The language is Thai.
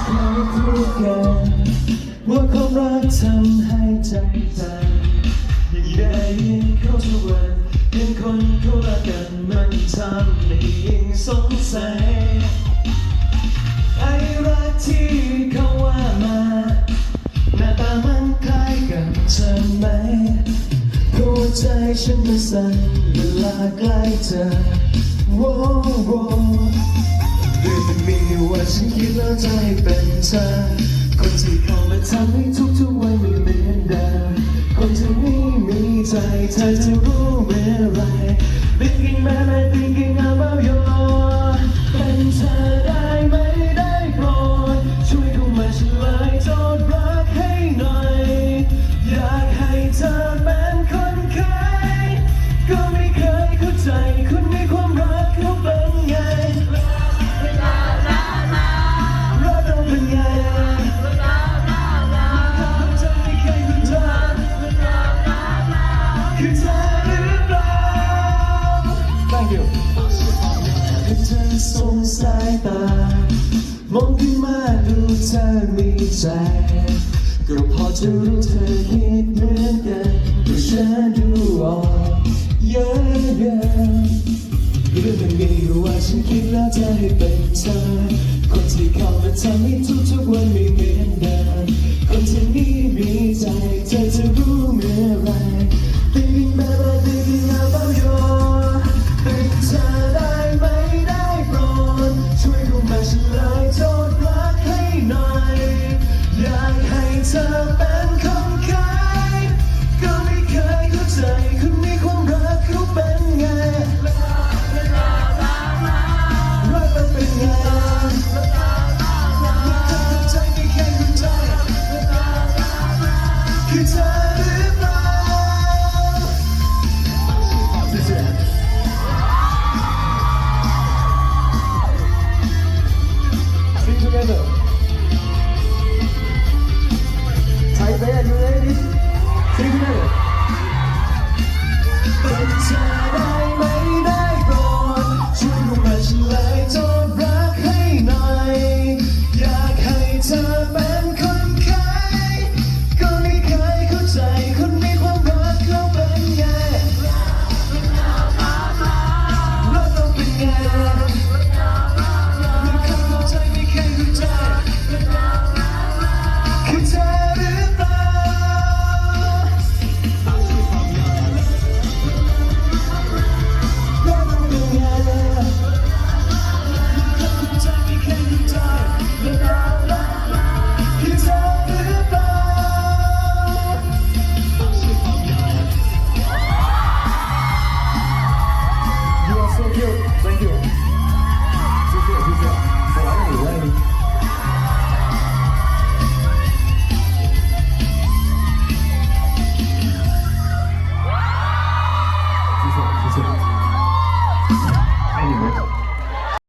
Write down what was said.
ใครพูดกันว่าความรักทำให้ใจเต้นยิ่งได้ยินเขาทุกวันเห็นคนเขารักกันมันทำให้ยิ่งสงสัยไอ้รักที่เขาว่ามาหน้าตามันคล้ายกันใช่ไหมหัวใจฉันมันสั่นเวลาใกล้เธอโว้ โว้เรื่องมันมีว่าฉันคิดแล้วใจเป็นเธอ คนที่เข้ามาทำให้ทุกๆวันไม่เหมือนเดิมคนที่ไม่มีใจเธอจะรู้ไหม ให้เธอสงสายตามองขึ้นมาดูเธอมีใจก็พอจะรู้เธอคิดเหมือนกันก็ฉันดูออก yeah yeah เรื่องมันมีอยู่ว่าฉันคิดแล้วจะให้เป็นเธอคนที่เข้ามาทำให้ทุก ฉันเลยโทษรักให้หน่อย อยากให้เธอเป็นคนขาก็ไม่เคยเข้าใจคนมีความรักเขาเป็นไงรักมันเป็นไงใจไม่แค่คุณใจคือ